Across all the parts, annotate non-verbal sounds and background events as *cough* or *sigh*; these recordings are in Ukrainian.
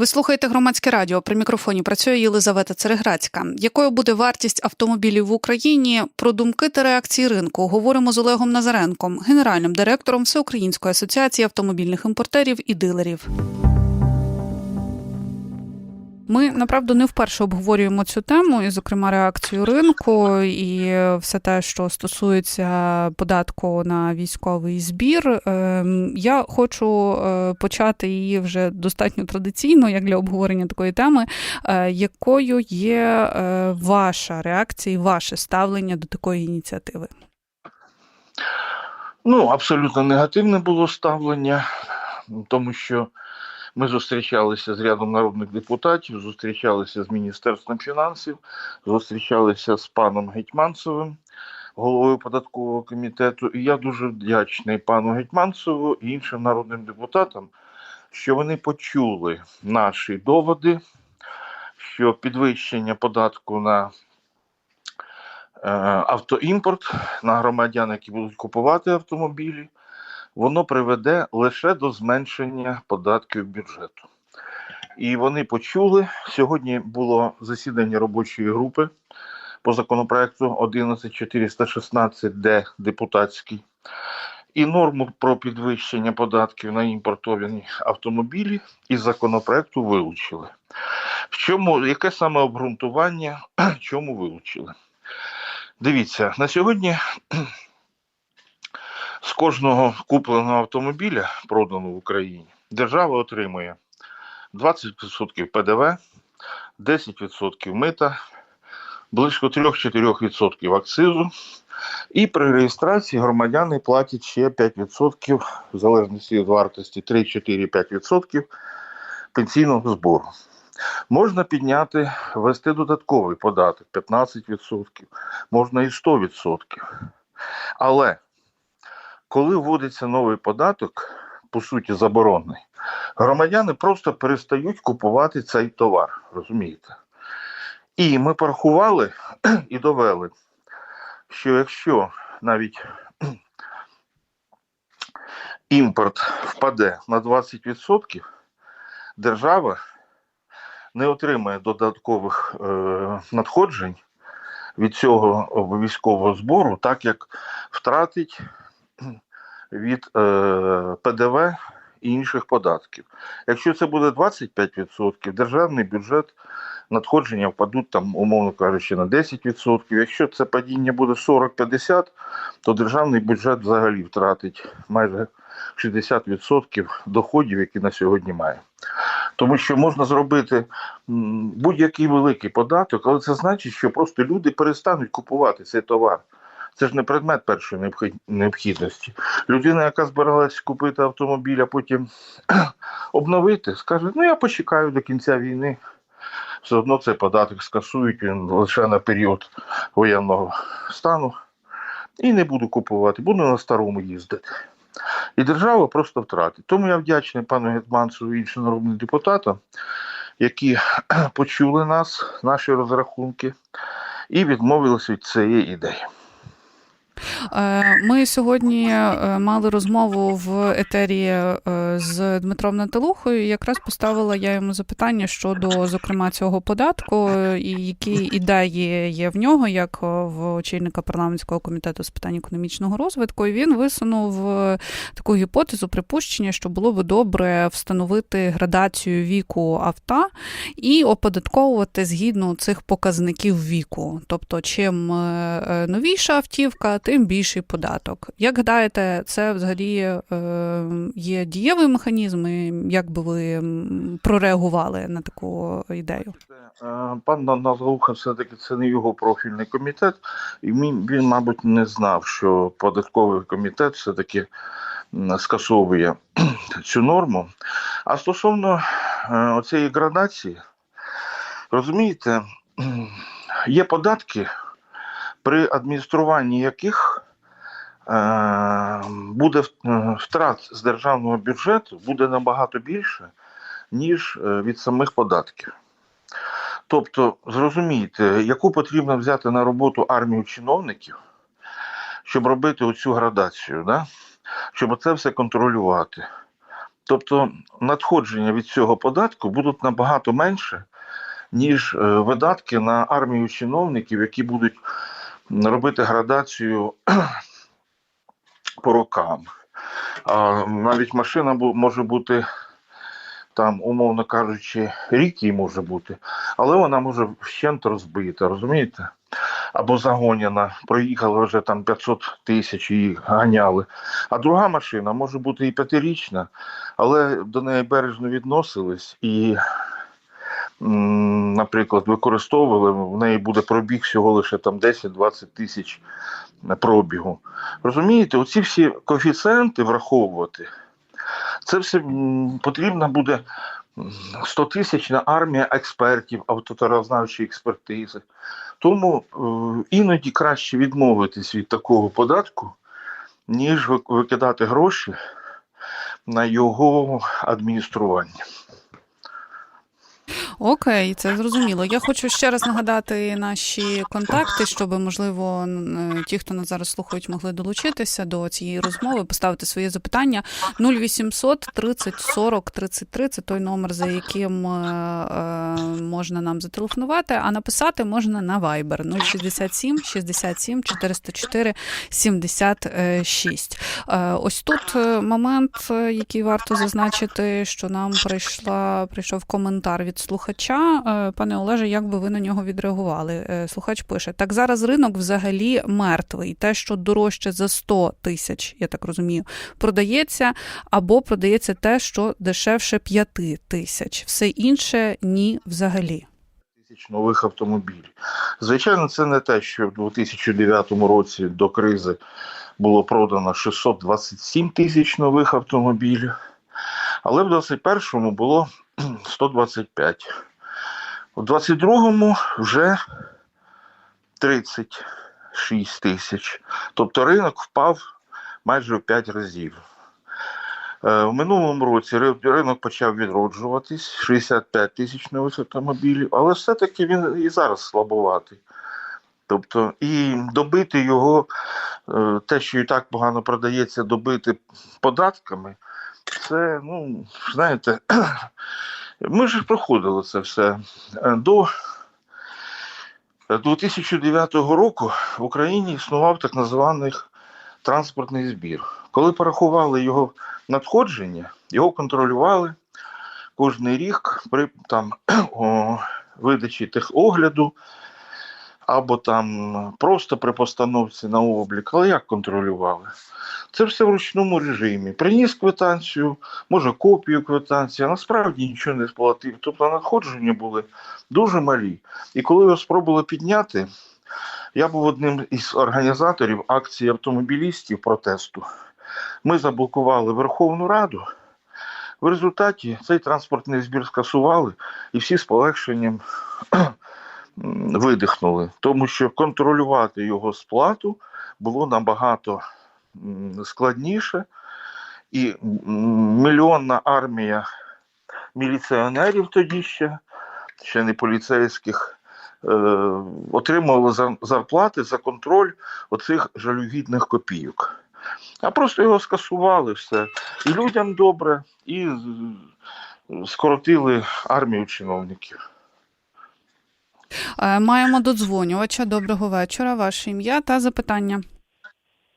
Ви слухаєте громадське радіо. При мікрофоні працює Єлизавета Цереграцька. Якою буде вартість автомобілів в Україні? Про думки та реакції ринку говоримо з Олегом Назаренком, генеральним директором Всеукраїнської асоціації автомобільних імпортерів і дилерів. Ми направду не вперше обговорюємо цю тему, і, зокрема, реакцію ринку, і все те, що стосується податку на військовий збір. Ем, Я хочу е, почати її вже достатньо традиційно, як для обговорення такої теми. Е, Якою є е, ваша реакція і ваше ставлення до такої ініціативи? Ну, абсолютно негативне було ставлення, тому що ми зустрічалися з рядом народних депутатів, зустрічалися з Міністерством фінансів, зустрічалися з паном Гетьманцевим, головою податкового комітету. І я дуже вдячний пану Гетьманцеву і іншим народним депутатам, що вони почули наші доводи, що підвищення податку на е, автоімпорт на громадян, які будуть купувати автомобілі, воно приведе лише до зменшення податків бюджету. І вони почули. Сьогодні було засідання робочої групи по законопроекту 11416Д депутатський. І норму про підвищення податків на імпортовані автомобілі із законопроекту вилучили. В чому яке саме обґрунтування? *clears throat* Чому вилучили? Дивіться, на сьогодні з кожного купленого автомобіля, проданого в Україні, держава отримує 20% ПДВ, 10% мита, близько 3-4% акцизу. І при реєстрації громадяни платять ще 5%, в залежності від вартості 3-4-5% пенсійного збору. Можна підняти, ввести додатковий податок 15%, можна і 100%. Але коли вводиться новий податок, по суті, заборонний, громадяни просто перестають купувати цей товар. Розумієте? І ми порахували і довели, що якщо навіть імпорт впаде на 20%, держава не отримає додаткових е, надходжень від цього військового збору, так як втратить від е, ПДВ і інших податків. Якщо це буде 25%, державний бюджет надходження впадуть там, умовно кажучи, на 10%. Якщо це падіння буде 40-50%, то державний бюджет взагалі втратить майже 60% доходів, які на сьогодні має. Тому що можна зробити будь-який великий податок, але це значить, що просто люди перестануть купувати цей товар. Це ж не предмет першої необхідності. Людина, яка збиралась купити автомобіль, а потім *clears throat* обновити, скаже: ну я почекаю до кінця війни. Все одно цей податок скасують він лише на період воєнного стану. І не буду купувати, буду на старому їздити. І держава просто втратить. Тому я вдячний пану Гетманцеву і іншим народним депутатам, які *clears throat* почули нас, наші розрахунки, і відмовилися від цієї ідеї. Е, Ми сьогодні е, мали розмову в етері е, з Дмитром Наталухою. і Якраз поставила я йому запитання щодо зокрема цього податку і які ідеї є в нього, як в очільника парламентського комітету з питань економічного розвитку. І він висунув таку гіпотезу припущення, що було би добре встановити градацію віку авто і оподатковувати згідно цих показників віку. Тобто, чим новіша автівка, тим більший податок. Як гадаєте, це взагалі е, є дієвий механізм? І Як би ви прореагували на таку ідею? Е, Пан Назауха все-таки це не його профільний комітет, і він, він, мабуть, не знав, що податковий комітет все-таки скасовує *clears throat* цю норму. А стосовно е, оцієї градації, розумієте, *clears throat* є податки, при адмініструванні яких е, буде е, втрат з державного бюджету буде набагато більше, ніж е, від самих податків. Тобто, зрозумійте, яку потрібно взяти на роботу армію чиновників, щоб робити оцю градацію, да? щоб це все контролювати. Тобто надходження від цього податку будуть набагато менше, ніж видатки на армію чиновників, які будуть робити градацію *clears throat* по рокам. А навіть машина може бути там, умовно кажучи, рік їй може бути, але вона може вщент розбита, розумієте? Або загоняна, проїхала вже там 500 тисяч її ганяли. А друга машина може бути і п'ятирічна, але до неї бережно відносились і, наприклад, використовували, в неї буде пробіг всього лише там 10-20 тисяч пробігу. Розумієте, оці всі коефіцієнти враховувати, це все потрібна буде 100-тисячна армія експертів, автотарознавчої експертизи. Тому е, іноді краще відмовитись від такого податку, ніж викидати гроші на його адміністрування. Окей, це зрозуміло. Я хочу ще раз нагадати наші контакти, щоб, можливо, е, ті, хто нас зараз слухають, могли долучитися до цієї розмови, поставити свої запитання. 0800 30 40 33 – це той номер, за яким е, е, можна нам зателефонувати, а написати можна на Viber 067 67 404 76. Е, Ось тут момент, який варто зазначити, що нам прийшла прийшов коментар від слухача. Е, Пане Олеже, як би ви на нього відреагували? Е, Слухач пише: так зараз ринок взагалі мертвий. Те, що дорожче за 100 тисяч, я так розумію, продається, або продається те, що дешевше 5 тисяч. Все інше ні взагалі. тисяч нових автомобілів. Звичайно, це не те, що в 2009 році до кризи було продано 627 тисяч нових автомобілів, але в 2021 було 125. У 2022 вже 36 тисяч. Тобто ринок впав майже в 5 разів. Е, В минулому році ринок почав відроджуватись 65 тисяч нових автомобілів, але все-таки він і зараз слабуватий. Тобто, і добити його, е, те, що і так погано продається, добити податками, це, ну, знаєте, *clears throat* ми ж проходили це все. До 2009 року в Україні існував так званий транспортний збір. Коли порахували його надходження, його контролювали кожний рік при там, *clears throat* о, видачі техогляду або там просто при постановці на облік. Але як контролювали? Це все в ручному режимі. Приніс квитанцію, може копію квитанції, а насправді нічого не сплатив. Тобто надходження були дуже малі. І коли його спробували підняти, я був одним із організаторів акції автомобілістів протесту. Ми заблокували Верховну Раду. В результаті цей транспортний збір скасували і всі з полегшенням видихнули, тому що контролювати його сплату було набагато складніше, і мільйонна армія міліціонерів тоді ще, ще не поліцейських, е, отримували зарплати за контроль оцих жалюгідних копійок. А просто його скасували все. І людям добре, і скоротили армію чиновників. Е, Маємо додзвонювача. Доброго вечора. Ваше ім'я та запитання.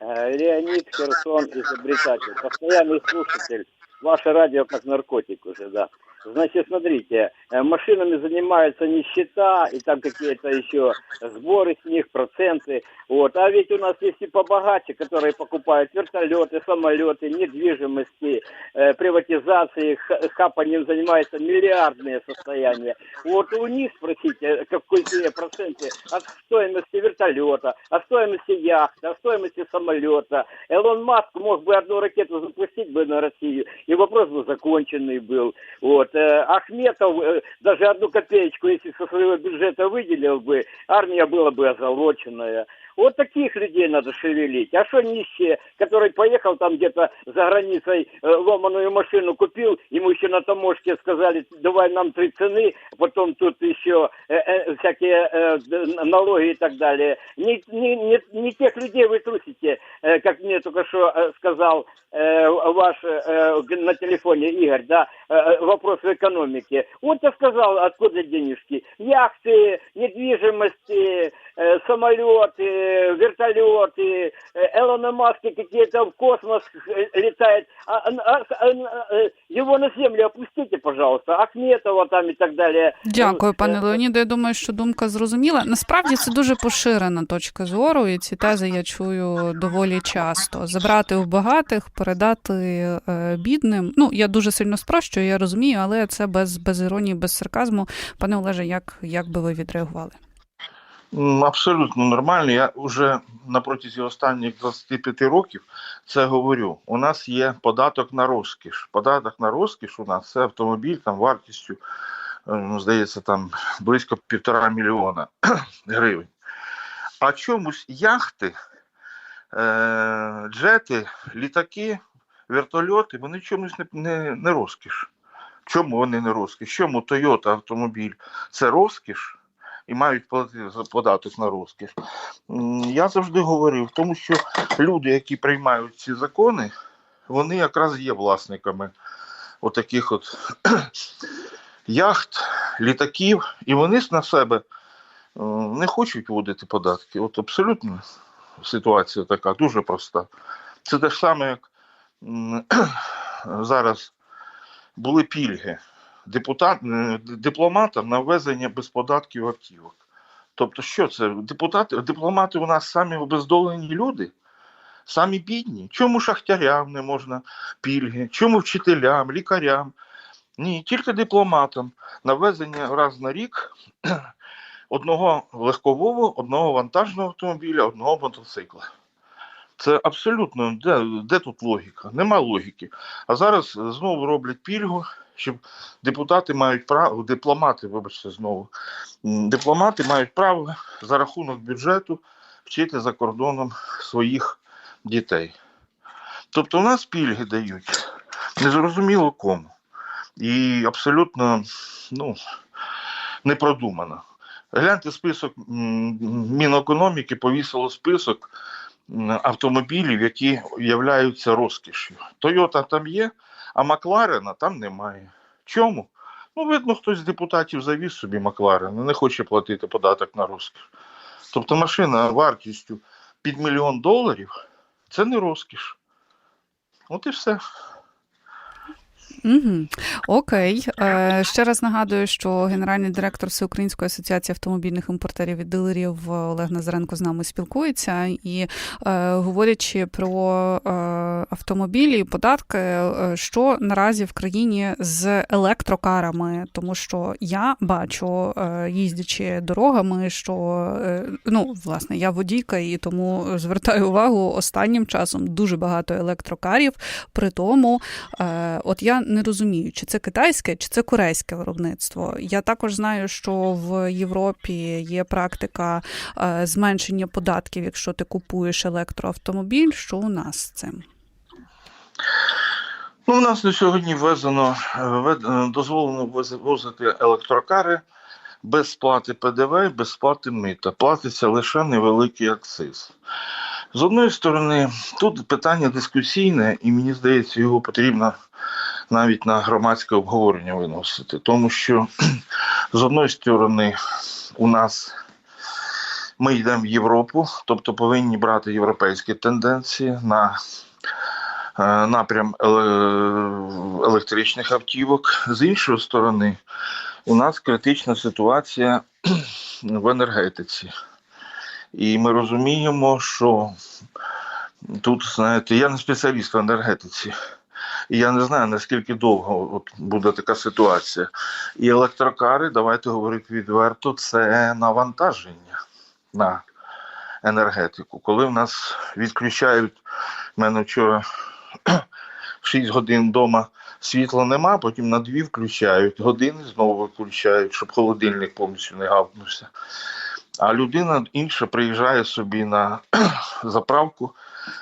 Э, Леонид Херсон, изобретатель, постоянный слушатель. Ваше радио как наркотик уже, да. Значит, смотрите, э, машинами занимаются нищета и там какие-то еще сборы с них, проценты. Вот. А ведь у нас есть и побогаче, которые покупают вертолеты, самолеты, недвижимости, э, приватизацией, х- хапанием занимаются миллиардные состояния. Вот у них спросите, какие проценты от стоимости вертолета, от стоимости яхты, от стоимости самолета. Элон Маск мог бы одну ракету запустить бы на Россию, и вопрос бы законченный был. Вот. э, Ахметов э, даже одну копеечку, если со своего бюджета выделил бы, армия была бы озолоченная. Вот таких людей надо шевелить. А что нищие, который поехал там где-то за границей, э, ломаную машину купил, ему еще на таможке сказали, давай нам три цены, потом тут еще э, э, всякие э, налоги и так далее. Не, не, не, не тех людей вы трусите, э, как мне только что э, сказал э, ваш э, на телефоне Игорь, да, э, э, вопрос в экономике. Я сказал, откуда денежки. Яхты, недвижимости, самолеты, вертолеты, э, Элона Маски какие-то в космос э, летает. А, а, а, а, э, его на землю опустите, пожалуйста. Ахметова там и так далее. Дякую, Э, пане Леоніде. Я думаю, що думка зрозуміла. Насправді це дуже поширена точка зору, і ці тези я чую доволі часто. Забрати у багатих, передати е, бідним. Ну я дуже сильно спрощую, я розумію, але це без, без іронії, без сарказму. Пане Олеже, як, як би ви відреагували? Абсолютно нормально. Я вже на протязі останніх 25 років це говорю. У нас є податок на розкіш. Податок на розкіш у нас це автомобіль там вартістю, е, ну, здається, там близько півтора мільйона *clears throat* гривень. А чомусь яхти, е, джети, літаки, вертольоти, вони чомусь не, не, не розкіш. Чому вони не розкіш? Чому Toyota автомобіль це розкіш? І мають податок на розкіш. Я завжди говорив, тому що люди, які приймають ці закони, вони якраз є власниками отаких от *clears throat* яхт, літаків, і вони на себе е, не хочуть вводити податки. От абсолютно ситуація така дуже проста. Це те ж саме, як *clears throat* зараз були пільги депутат, е, дипломатам на ввезення без податків автівок. Тобто, що це? Депутати, дипломати у нас самі обездолені люди, самі бідні. Чому шахтарям не можна пільги? Чому вчителям, лікарям? Ні, тільки дипломатам на ввезення раз на рік *clears throat* одного легкового, одного вантажного автомобіля, одного мотоцикла. Це абсолютно де, де тут логіка? Нема логіки. А зараз знову роблять пільгу, щоб депутати мають право, дипломати, вибачте, знову, дипломати мають право за рахунок бюджету вчити за кордоном своїх дітей. Тобто у нас пільги дають незрозуміло кому. І абсолютно ну, не продумано. Гляньте список Мінекономіки повісило список автомобілів, які являються розкішю. Тойота там є, а Макларена там немає. Чому? Ну, видно, хтось з депутатів завіз собі Макларен, не хоче платити податок на розкіш. Тобто машина вартістю під мільйон доларів це не розкіш. От і все. Угу. Окей. Е, ще раз нагадую, що генеральний директор Всеукраїнської асоціації автомобільних імпортерів і дилерів Олег Назаренко з нами спілкується. І е, говорячи про е, автомобілі і податки, е, що наразі в країні з електрокарами, тому що я бачу, е, їздячи дорогами, що е, ну, власне, я водійка, і тому звертаю увагу останнім часом дуже багато електрокарів. При тому, е, от я не розумію, чи це китайське, чи це корейське виробництво. Я також знаю, що в Європі є практика е, зменшення податків, якщо ти купуєш електроавтомобіль. Що у нас з цим? Ну, у нас на сьогодні ввезено, е, е, дозволено ввоз- ввозити електрокари без сплати ПДВ, без сплати мита. Платиться лише невеликий акциз. З одної сторони, тут питання дискусійне, і мені здається, його потрібно навіть на громадське обговорення виносити. Тому що *clears throat* з одної сторони, у нас ми йдемо в Європу, тобто повинні брати європейські тенденції на е, напрям еле- електричних автівок. З іншої сторони, у нас критична ситуація *clears throat* в енергетиці. І ми розуміємо, що тут, знаєте, я не спеціаліст в енергетиці. І я не знаю, наскільки довго буде така ситуація. І електрокари, давайте говорити відверто, це навантаження на енергетику. Коли в нас відключають, в мене вчора *clears throat* 6 годин вдома світла нема, потім на дві включають, години знову виключають, щоб холодильник повністю не гавкнувся. А людина інша приїжджає собі на *clears throat* заправку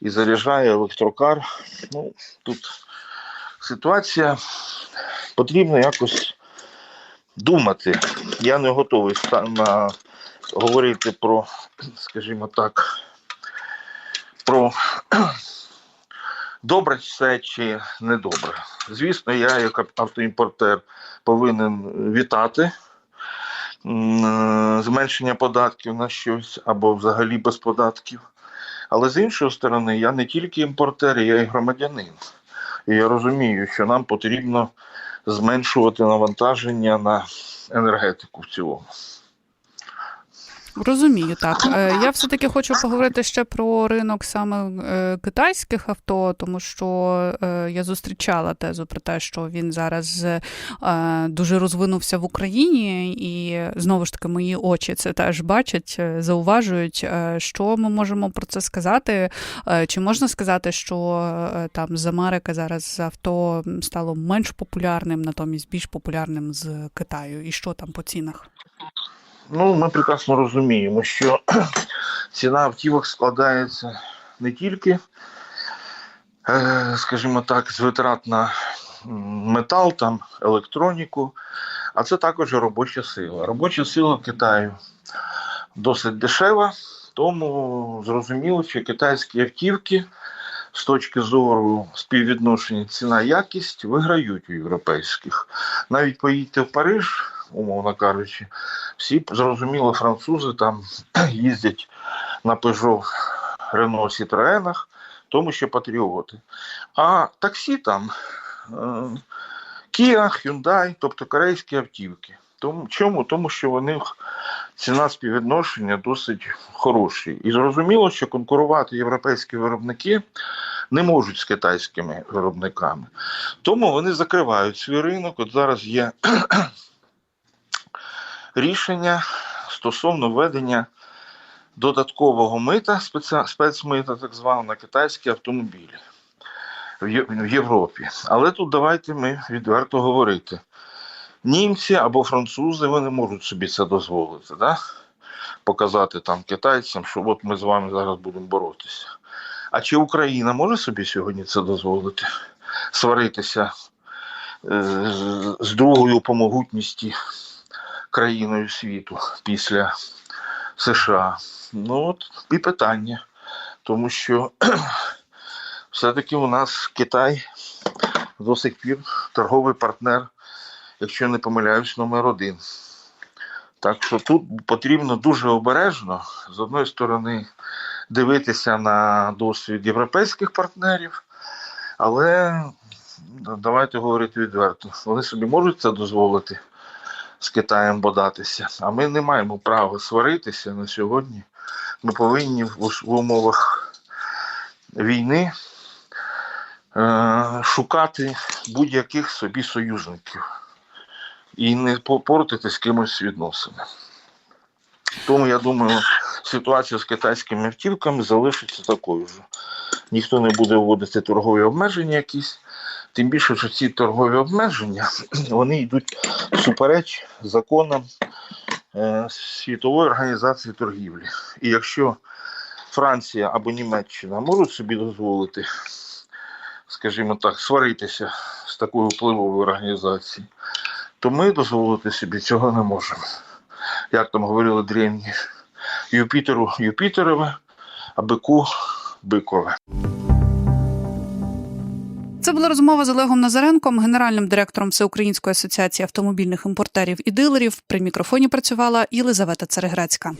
і заряджає електрокар. Ну, тут ситуація потрібно якось думати. Я не готовий на, говорити про, скажімо так, про *clears throat* добре це чи недобре. Звісно, я, як автоімпортер, повинен вітати зменшення податків на щось або взагалі без податків. Але з іншої сторони, я не тільки імпортер, я і громадянин. І я розумію, що нам потрібно зменшувати навантаження на енергетику в цілому. Розумію, так. Е, Я все-таки хочу поговорити ще про ринок саме е, китайських авто, тому що е, я зустрічала тезу про те, що він зараз дуже розвинувся в Україні, і знову ж таки мої очі це теж бачать, зауважують. Що ми можемо про це сказати? Чи можна сказати, що там з Америки зараз авто стало менш популярним, натомість більш популярним з Китаю? І що там по цінах? Ну, ми прекрасно розуміємо, що *clears throat* ціна автівок складається не тільки, е, скажімо так, з витрат на метал, там, електроніку, а це також робоча сила. Робоча сила в Китаю досить дешева, тому зрозуміло, що китайські автівки з точки зору співвідношення ціна-якість виграють у європейських. Навіть поїдьте в Париж, умовно кажучи, всі зрозуміло, французи там *clears throat* їздять на Peugeot, Renault, Citroёnах, тому що патріоти. А таксі там е, Kia, Hyundai, тобто корейські автівки. Тому, чому? Тому що них ціна співвідношення досить хороші. І зрозуміло, що конкурувати європейські виробники не можуть з китайськими виробниками. Тому вони закривають свій ринок. От зараз є рішення стосовно введення додаткового мита, спецмита, так званого, на китайські автомобілі в Європі. Але тут давайте ми відверто говорити. Німці або французи вони можуть собі це дозволити, да? показати там китайцям, що от ми з вами зараз будемо боротися. А чи Україна може собі сьогодні це дозволити? Сваритися е, з другою по могутності країною світу після США. Ну от і питання. Тому що *clears throat* все-таки у нас Китай до сих пір торговий партнер, якщо не помиляюсь, номер один. Так що тут потрібно дуже обережно, з одної сторони, дивитися на досвід європейських партнерів, але давайте говорити відверто, вони собі можуть це дозволити з Китаєм бодатися, а ми не маємо права сваритися на сьогодні. Ми повинні в, умовах війни е, шукати будь-яких собі союзників і не попортити з кимось відносини. Тому я думаю, ситуація з китайськими автівками залишиться такою ж. Ніхто не буде вводити торгові обмеження якісь. Тим більше, що ці торгові обмеження *clears throat* вони йдуть супереч законам е, Світової організації торгівлі. І якщо Франція або Німеччина можуть собі дозволити, скажімо так, сваритися з такою впливовою організацією, то ми дозволити собі цього не можемо. Як там говорили древні, Юпітеру Юпітерове, а бику бикове. Це була розмова з Олегом Назаренком, генеральним директором Всеукраїнської асоціації автомобільних імпортерів і дилерів. При мікрофоні працювала Єлизавета Цереграцька.